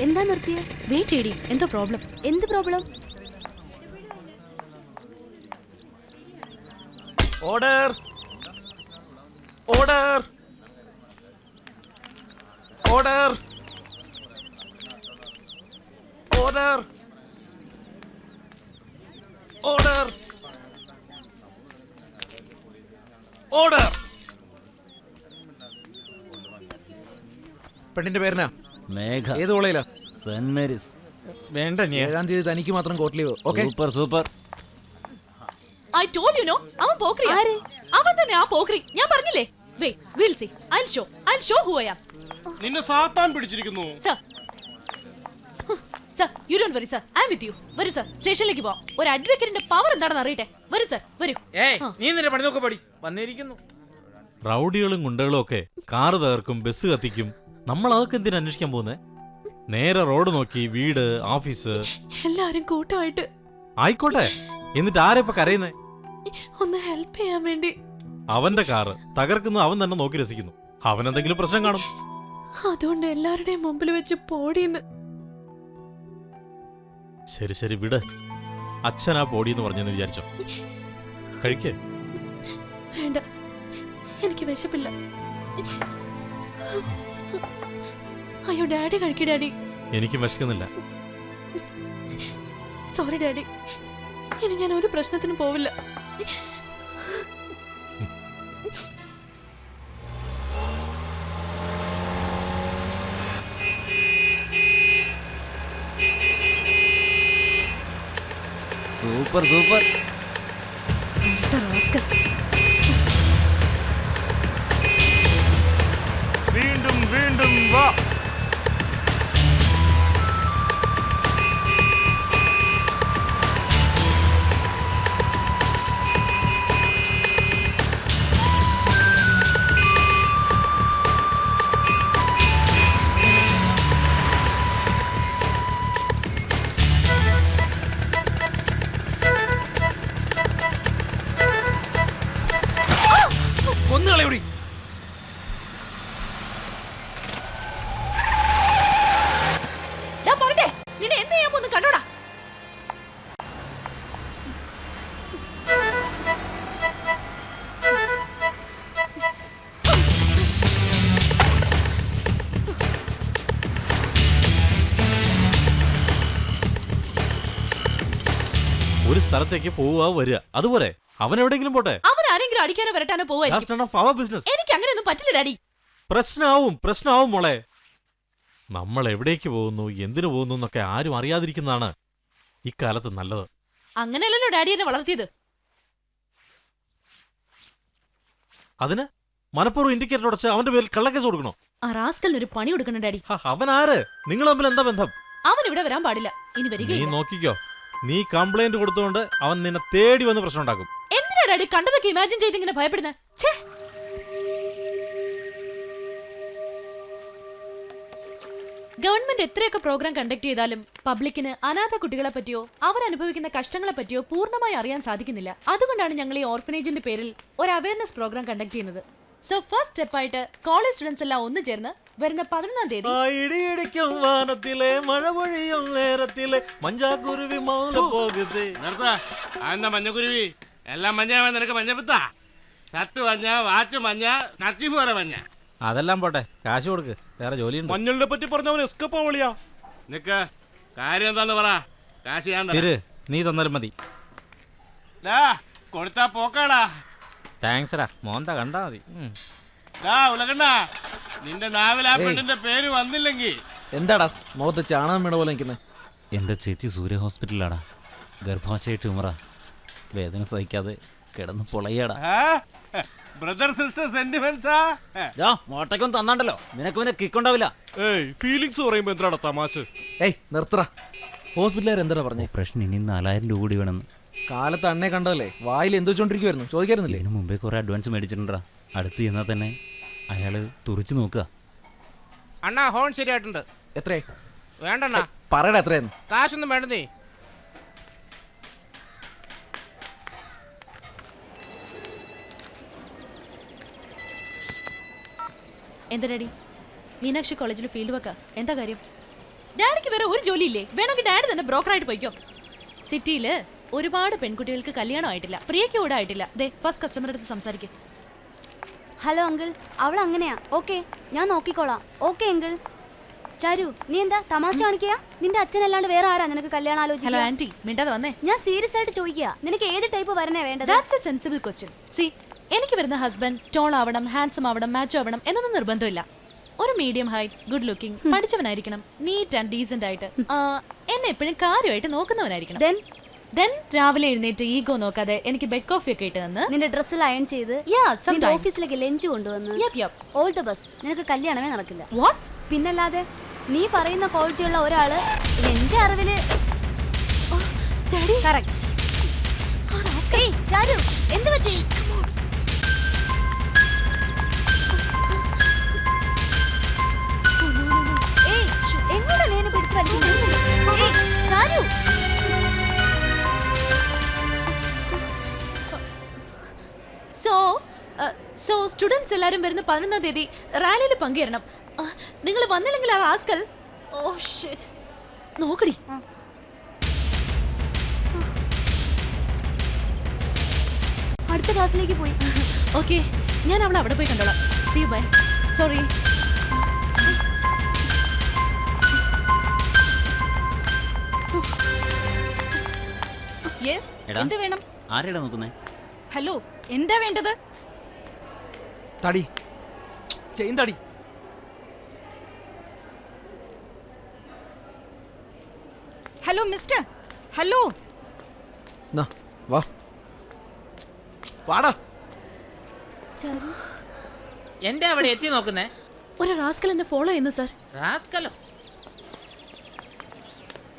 എന്താ നിർത്തിയ? വെയിറ്റ് ചെയ്ടി എന്തോ പ്രോബ്ലം എന്ത് problem order order order order order order പെണ്ണിന്റെ പേരിനാ മേഘ. ഏത് കോളേജിലാ? Saint Mary's. വേണ്ട നീ ഏഴാം തീയതി തനിക്ക് മാത്രം got leave okay. Super super. I told you no അവൻ പോക്രി ആരെ? അവൻ തന്നെ ആ പോക്രി. ഞാൻ പറഞ്ഞില്ലേ? We will see I show I show who I am നിന്നെ സാത്താൻ പിടിച്ചിരിക്കുന്നു. Sir sir you don't worry sir I am with you വരൂ സർ സ്റ്റേഷനിലേക്ക് പോവാം. ഒരു അഡ്വക്കേറ്റിന്റെ പവർ എന്താണെന്ന് അറിയട്ടെ? വരൂ സർ വരൂ. ഏയ് നീ നിന്റെ പണി നോക്ക് പടി. വന്നിരിക്കുന്നു. റൗഡികളും ഗുണ്ടകളും ഒക്കെ കാറ് തകർക്കും ബസ് കത്തിക്കും. നമ്മൾ അതൊക്കെ എന്തിനാ അന്വേഷിക്കാൻ പോകുന്നേ? നേരെ റോഡ് നോക്കി വീട് ഓഫീസ്. എല്ലാരും കൂട്ടമായിട്ട്. ആയിക്കോട്ടെ. എന്നിട്ട് ആരെ ഇപ്പൊ കരയുന്നേ? ഒന്ന് ഹെൽപ്പ് ചെയ്യാൻ വേണ്ടി. അവന്റെ കാറ്. തകർക്കുന്നത് അവൻ തന്നെ നോക്കി രസിക്കുന്നു. അവൻ എന്തെങ്കിലും പ്രശ്നം കാണും. അതുകൊണ്ട് എല്ലാവരുടെയും മുമ്പിൽ വെച്ച് പോടിയെന്ന് ശരി ശരി വിട്. അച്ഛനാ പോടിയെന്ന് പറഞ്ഞെന്ന് വിചാരിച്ചോ. കഴിക്കേ. വേണ്ട. എനിക്ക് വിശപ്പില്ല. അയ്യോ ഡാഡി കഴിക്കൂ ഡാഡി. എനിക്ക് വിശക്കുന്നില്ല. Sorry daddy. ഇനി ഞാൻ ഒരു പ്രശ്നത്തിന് പോവില്ല. Super super. ഒരു സ്ഥലത്തേക്ക് പോവുക വരിക. അതുപോലെ അവൻ എവിടെങ്കിലും പോട്ടെ. അവൻ ആരെങ്കിലും അടിക്കാനോ വരട്ടാനോ പോവാ ബിസിനസ് എനിക്ക് അങ്ങനെയൊന്നും പറ്റില്ല ഡാഡി പ്രശ്നാവും പ്രശ്നാവും മോളെ. നമ്മൾ എവിടേക്ക് പോകുന്നു എന്തിനു പോകുന്നു എന്നൊക്കെ ആരും അറിയാതിരിക്കുന്നതാണ് ഇക്കാലത്ത് നല്ലത്. അങ്ങനെയല്ലല്ലോ ഡാഡി എന്നെ വളർത്തിയത്. അതിന് മനപ്പൂർവം ഇൻഡിക്കേറ്റർ ഉടച്ച് അവന്റെ പേരിൽ കള്ളക്കേസ് കൊടുക്കണോ? ആ റാസ്കലിന് ഒരു പണി കൊടുക്കണം ഡാഡി. ഹ, അവൻ ആര് നിങ്ങൾ തമ്മിൽ എന്താ ബന്ധം? അവൻ ഇവിടെ വരാൻ പാടില്ല. ഇനി നീ വരികയില്ല നോക്കിക്കോ. നീ കംപ്ലൈന്റ് കൊടുത്തോണ്ട് അവൻ നിന്നെ തേടി വന്ന് പ്രശ്നം ഉണ്ടാക്കും എന്തിനാ ഡാഡി കണ്ടതൊക്കെ ഇമാജിൻ ചെയ്ത് ഇങ്ങനെ ഭയപ്പെടുന്നത് ഛേ. ഗവൺമെന്റ് എത്രയൊക്കെ പ്രോഗ്രാം കണ്ടക്ട് ചെയ്താലും പബ്ലിക്കിന് അനാഥ കുട്ടികളെ പറ്റിയോ അവർ അനുഭവിക്കുന്ന കഷ്ടങ്ങളെ പറ്റിയോ പൂർണമായി അറിയാൻ സാധിക്കുന്നില്ല. അതുകൊണ്ടാണ് ഞങ്ങൾ ഈ ഓർഫനേജിന്റെ പേരിൽ ഒരു അവയർനെസ് പ്രോഗ്രാം കണ്ടക്ട് ചെയ്യുന്നത്. സോ ഫസ്റ്റ് സ്റ്റെപ്പ് സ്റ്റെപ്പായിട്ട് കോളേജ് സ്റ്റുഡൻസ് എല്ലാം ഒന്ന് ചേർന്ന് വരുന്ന പതിനൊന്നാം തീയതി. ഇടിയിടിക്കും വാനത്തിലെ മഴ പൊഴിയും നേരത്തിലെ മഞ്ചാക്കുരുവി മൗന പോകുത് നിർത്ത. അതെന്താ മഞ്ഞക്കുരുവി? എല്ലാം മഞ്ഞാവാൻ നിനക്ക് മഞ്ഞപ്പിത്താ? ഷർട്ട് മഞ്ഞ വാച്ച് മഞ്ഞ കർച്ചീഫ് വരെ മഞ്ഞ. അതെല്ലാം പോട്ടെ കാശ് കൊടുക്ക് വേറെ ജോലിയുണ്ട്. മഞ്ഞളിനെ പറ്റി പറഞ്ഞവൻ എസ്കപ്പാ ആവളിയാ. നിക്ക് കാര്യം എന്താന്ന് പറ. കാശ് ഞാൻ തരാം. തിര് നീ തന്നാലും മതി. ലാ, കൊടുത്താ പോക്കാടാ. താങ്ക്സ് ഡാ മോന്ത കണ്ടാ മതി. ഉലകണ്ണ നിന്റെ നാവിൽ ആ പെണ്ണിന്റെ പേര് വന്നില്ലെങ്കിൽ എന്താടാ മുഖത്ത് ചാണകം വീണ പോലെ നിൽക്കുന്നത് എന്റെ ചേച്ചി സൂര്യ ഹോസ്പിറ്റലിലാടാ. ഗർഭാശയ ട്യൂമറാ. വേദന സഹിക്കാതെ കിടന്ന് പൊളയാടാ. Brother sister സെന്റിമെന്റ്സാ? മോട്ടയ്ക്കൊന്നും തന്നാണ്ടല്ലോ. നിനക്ക് പിന്നെ കിക്കുണ്ടാവില്ല ഏയ് ഫീലിങ്സ് പറയുമ്പോ എന്താടാ തമാശ? ഏയ് നിർത്തറ ഹോസ്പിറ്റലുകാർ എന്താ പറഞ്ഞു? പ്രശ്നം ഇനി നാലായിരം രൂപ കൂടി വേണമെന്ന് കാലത്ത് അണ്ണെ കണ്ടതല്ലേ? വായിൽ എന്ത് വെച്ചോണ്ടിരിക്കുവായിരുന്നു? ചോദിക്കായിരുന്നില്ലേ? ഇതിനു മുമ്പേ കുറെ അഡ്വാൻസ് മേടിച്ചിട്ടുണ്ടാ അടുത്ത് ചെന്നാൽ തന്നെ അയാൾ തുറച്ചു നോക്കുക. അണ്ണാ ഹോൺ ശരിയായിട്ടുണ്ട്. എത്രേ വേണ്ടണ്ണ. പറയടാ എത്രയായിരുന്നു കാശൊന്നും വേണ്ടേ എന്താ ഡാഡി? മീനാക്ഷി കോളേജിൽ ഫീൽഡ് വെക്ക. എന്താ കാര്യം? ഡാഡിക്ക് വേറെ ഒരു ജോലി ഇല്ലേ വേണമെങ്കിൽ ഡാഡി തന്നെ ബ്രോക്കറായിട്ട് പോയിക്കോ. സിറ്റിയിൽ ഒരുപാട് പെൺകുട്ടികൾക്ക് കല്യാണം ആയിട്ടില്ല പ്രിയയ്ക്ക് കൂടെ ആയിട്ടില്ല. ദേ ഫസ്റ്റ് കസ്റ്റമർ അടുത്ത് സംസാരിക്കും. ഹലോ അങ്കിൾ അവൾ അങ്ങനെയാ. ഓക്കെ ഞാൻ നോക്കിക്കോളാം. ഓക്കെ അങ്കിൾ ചാരു നീ എന്താ തമാശ കാണിക്കുക നിന്റെ അച്ഛനല്ലാണ്ട് വേറെ ആരാ നിനക്ക് കല്യാണം ഹലോ ആലോചിക്കുക? ആന്റി മിണ്ടാതെ വന്നേ. ഞാൻ സീരിയസ് ആയിട്ട് ചോദിക്കുക. നിനക്ക് ഏത് ടൈപ്പ് വരണേ വേണ്ടത്? That's a sensible question see എനിക്ക് വരുന്ന ഹസ്ബൻഡ് ടോൾ ആവണം ഹാൻസം ആവണം മാച്ച് ആവണം എന്നൊന്നും നിർബന്ധമില്ല. ഒരു മീഡിയം ഹൈ ഗുഡ് ലുക്കിംഗ് പഠിച്ചവനായിരിക്കണം നീറ്റ് ആൻഡ് ഡീസെന്റ് ആയിട്ട്. ആ, എന്നെ എപ്പോഴും കാര്യമായിട്ട് നോക്കുന്നവനായിരിക്കണം. Then? ദെൻ രാവിലെ എഴുന്നേറ്റ് ഈഗോ നോക്കാതെ എനിക്ക് ബെഡ് കോഫി ഒക്കെ ഇട്ട് തന്ന്. നിന്റെ ഡ്രസ്സിൽ അയൺ ചെയ്ത് Yeah, നിന്റെ sometimes. ഓഫീസിലേക്ക് ലഞ്ച് കൊണ്ടുവന്ന് Yup, yup. All the best നിനക്ക് കല്യാണമേ നടക്കില്ല. വാട്ട് പിന്നല്ലാതെ നീ പറയുന്ന ക്വാളിറ്റി ഉള്ള ഒരാൾ എന്റെ അറിവിൽ കറക്റ്റ് ഏയ് ചാരു എന്ത് പറ്റി? ഏയ് എങ്ങോട്ടാ നീ എന്നെ പിടിച്ച് വലിക്കുന്നത്? സ്റ്റുഡൻസ് എല്ലാരും വരുന്ന പതിനൊന്നാം തീയതി റാലിയിൽ പങ്കുചേരണം നിങ്ങൾ വന്നില്ലെങ്കിൽ ആ റാസ്കൽ ഓ ഷിറ്റ് നോക്കടി. അടുത്ത ക്ലാസ്സിലേക്ക് പോയി. ഓക്കെ ഞാൻ അവളെ അവിടെ പോയി കണ്ടോളാം. See bye sorry yes. എന്ത് വേണം? ആരെടാ നോക്കുന്നേ? ഹലോ എന്താ വേണ്ടത്? തടി. ചെയിൻ തടി ഹലോ മിസ്റ്റർ. ഹലോ. നാ, വാ. വാടാ. ചാരു. എന്താ അവിടെ എത്തി നോക്കുന്നേ? ഒരു റാസ്കൽ എന്നെ ഫോളോ ചെയ്യുന്നു സാർ. റാസ്കലോ?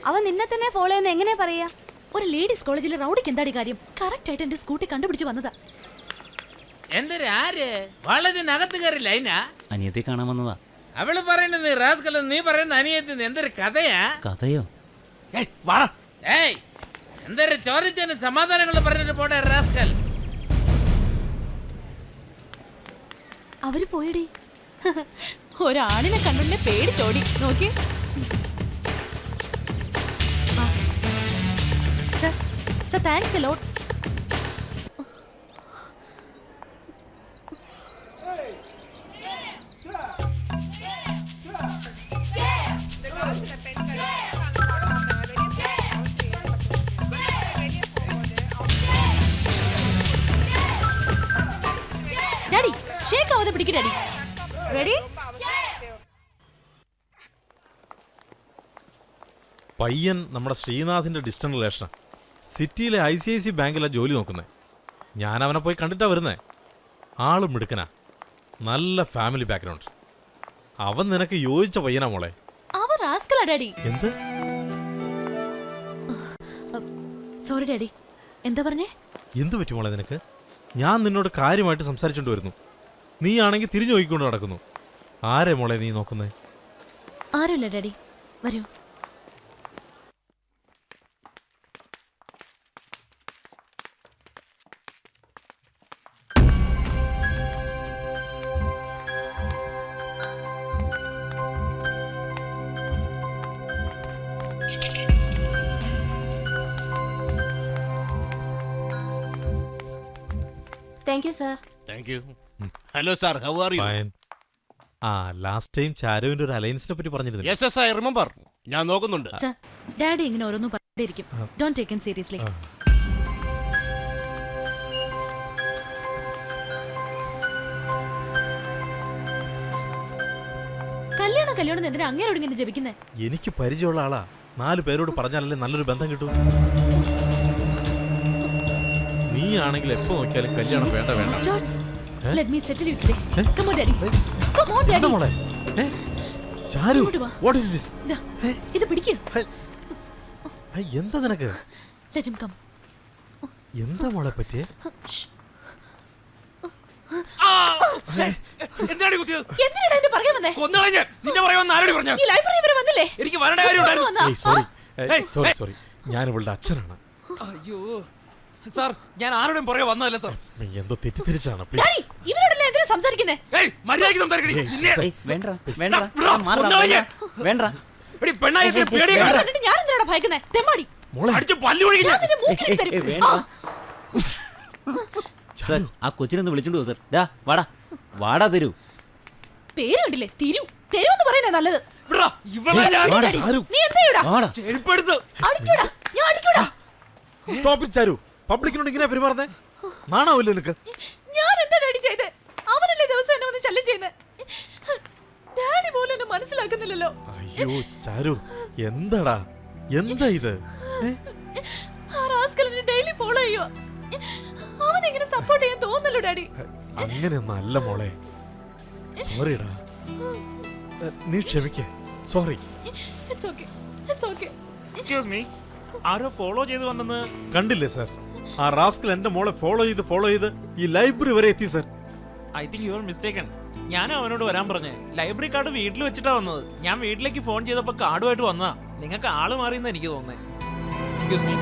അവൻ നിന്നെ തന്നെ ഫോളോ ചെയ്യുന്ന എങ്ങനെയാ പറയാ? ഒരു ലേഡീസ് കോളേജിലെ റൗഡിക്ക് എന്താടി കാര്യം? കറക്റ്റ് ആയിട്ട് എന്റെ സ്കൂട്ടി കണ്ടുപിടിച്ച് വന്നതാ. എന്തൊരു ആര് വളതിനകത്ത് കയറി ലൈനാ? അനിയത്തെ കാണാൻ വന്നതാ. അവൾ പറയുന്നത് നീ നീ പറയുന്ന അനിയത്തിന് എന്തൊരു കഥയാ? കഥയോ? ഏയ് വാ ഏയ് എന്തൊരു ചോദിച്ചതിന് സമാധാനങ്ങൾ പറഞ്ഞിട്ട് പോടെ റാസ്കൽ. അവർ പോയടി. ഒരാളിനെ കണ്ടുണ്ടെ പേടിച്ചോടി നോക്കി sir sir thanks a lot daddy shake ആവാതെ പിടിക്ക് ഡാഡി റെഡി പയ്യൻ നമ്മുടെ ശ്രീനാഥിന്റെ ഡിസ്റ്റന്റ് റിലേഷനാ സിറ്റിയിലെ ഐ സി ഐ സി ബാങ്കിലാണ് ജോലി നോക്കുന്നത് ഞാൻ അവനെ പോയി കണ്ടിട്ടാ വരുന്നേ. ആളും മിടുക്കനാ. നല്ല ഫാമിലി ബാക്ക്ഗ്രൗണ്ട് അവൻ നിനക്ക് യോജിച്ച പയ്യനാ മോളെ. റാസ്കലാ ഡാഡി. എന്ത്? Sorry daddy. എന്താ പറഞ്ഞേ? എന്ത് പറ്റി മോളെ നിനക്ക്? ഞാൻ നിന്നോട് കാര്യമായിട്ട് സംസാരിച്ചോണ്ട് വരുന്നു. നീ ആണെങ്കിൽ തിരിഞ്ഞു നോക്കിക്കൊണ്ട് നടക്കുന്നു. ആരെ മോളെ നീ നോക്കുന്നേ? ആരുമില്ല ഡാഡി. വരൂ. Thank you sir thank you hello sir how are you fine ആ ലാസ്റ്റ് ടൈം ചാരുവിന്റെ ഒരു അലയൻസിനെ പറ്റി പറഞ്ഞിരുന്നു യെസ് എസ് ഐ റിമെമ്പർ ഞാൻ നോക്കുന്നുണ്ട്. സർ ഡാഡി ഇങ്ങനെ ഓരോന്നും പറഞ്ഞിരിക്കും. ഡോണ്ട് ടേക്ക് ഹിം സീരിയസ്ലി കല്യാണം കല്യാണം എന്തിനാ അങ്ങേരോട് ഇങ്ങനെ ജപിക്കുന്നേ? എനിക്ക് പരിചയമുള്ള ആളാ. നാല് പേരോട് പറഞ്ഞാലല്ലേ നല്ലൊരു ബന്ധം കിട്ടൂ? നീ ആണെങ്കിൽ എപ്പോ നോക്കിയാലും കല്യാണം വേണ്ട വേണ്ട. Let me settle you today come on daddy come on എന്താ ഡാഡി മോളെ? ഏ? ചാരു ഇങ്ങോട്ട് വാ. വാട്ട് ഇസ് ദിസ് ഇതാ ഇത് പിടിക്കൂ. എന്താ നിനക്ക്? ലെറ്റ് ഹിം കം എന്താ മോളെ പറ്റിയേ? എന്താണ് കുത്തിയത്? എന്തിനാടാ ഇത് പറയാൻ വന്നേ? കൊന്നുകളഞ്ഞ് നിന്നെ പറയുമെന്ന് ആരോട് പറഞ്ഞു? ഈ ലൈബ്രറി വരെ വന്നില്ലേ? എനിക്ക് വരേണ്ട കാര്യം ഉണ്ടായിരുന്നു. വന്നാ? ഏയ് സോറി ഏയ്, സോറി ഏയ്. സോറി ഞാൻ ഇവളുടെ അച്ഛനാണ്. അയ്യോ. സാർ ഞാൻ ആരോടും പുറകെ വന്നതല്ല സാർ. എന്തോ തെറ്റിദ്ധരിച്ചാണ് പ്ലീസ് ഇവരോടല്ലേ എന്തിനാ സംസാരിക്കുന്നേ? ഏയ് മര്യാദയ്ക്ക് നിന്നെ ഏയ് വേണ്ട വേണ്ട വിടാ, മാറടാ, കൊന്നുകളഞ്ഞ്. വേണ്ട. വേണ്ട. എടി പെണ്ണായി പേടിയാ. കണ്ടിട്ട് ഞാൻ എന്തിനാടാ ഭയക്കുന്നേ? തെമ്മാടി. മോളെ. അടിച്ച് പല്ലു ഒഴിക്കുന്ന ഞാൻ നിന്റെ മൂക്കിൽ തരും. ആ, സാർ ആ കൊച്ചിനൊന്ന് വിളിച്ചോണ്ട് പോകും സാർ. ഡാ വാടാ. വാടാ തരൂ. പേര് കണ്ടില്ലേ? തിരു. എന്ന് പറയുന്നേ നല്ലത്. ഇവളെ ഞാൻ വാടാ ചാരു. നീ എന്താ വാടാ. ചെരുപ്പെടുത്ത്. അടിക്കൂടാ. ഞാൻ അടിക്കൂടാ. സ്റ്റോപ്പ് ഇറ്റ് ചാരു. പബ്ലിക്കിനോട് ഇങ്ങനെ പെരുമാറുന്നേ? നാണാവില്ലേ നിനക്ക്? ഞാൻ എന്താ ഡാഡി ചെയ്തേ? അവനല്ലേ ദിവസം എന്നെ വന്ന് ശല്യം ചെയ്യുന്നത് ഡാഡി പോലും എന്നെ മനസ്സിലാക്കുന്നില്ലല്ലോ. അയ്യോ ചാരു എന്താടാ? എന്താ ഇത്? ആ ആ എന്നെ ഡെയിലി ഫോളോ ചെയ്യോ അവൻ ഇങ്ങനെ സപ്പോർട്ട് ചെയ്യാൻ തോന്നല്ലോ ഡാഡി? അങ്ങനെയൊന്നല്ല മോളെ. സോറിടാ നീ ക്ഷമിക്കേ. Sorry it's okay it's okay excuse me arrow follow ചെയ്തു വന്നെന്ന് കണ്ടില്ലേ സാർ ആ റാസ്കൽ എന്റെ മോളെ ഫോളോ ചെയ്ത് ഫോളോ ചെയ്ത് ഈ ലൈബ്രറി വരെ എത്തി sir I think you are mistaken ഞാൻ അവനോട് വരാൻ പറഞ്ഞു. ലൈബ്രറി കാർഡ് വീട്ടിൽ വെച്ചിട്ടാ വന്നത്. ഞാൻ വീട്ടിലേക്ക് ഫോൺ ചെയ്തപ്പോൾ കാർഡുമായിട്ട് വന്നതാ. നിങ്ങൾക്ക് ആൾ മാറിയെന്ന് എനിക്ക് തോന്നുന്നത് എക്സ്ക്യൂസ് മീ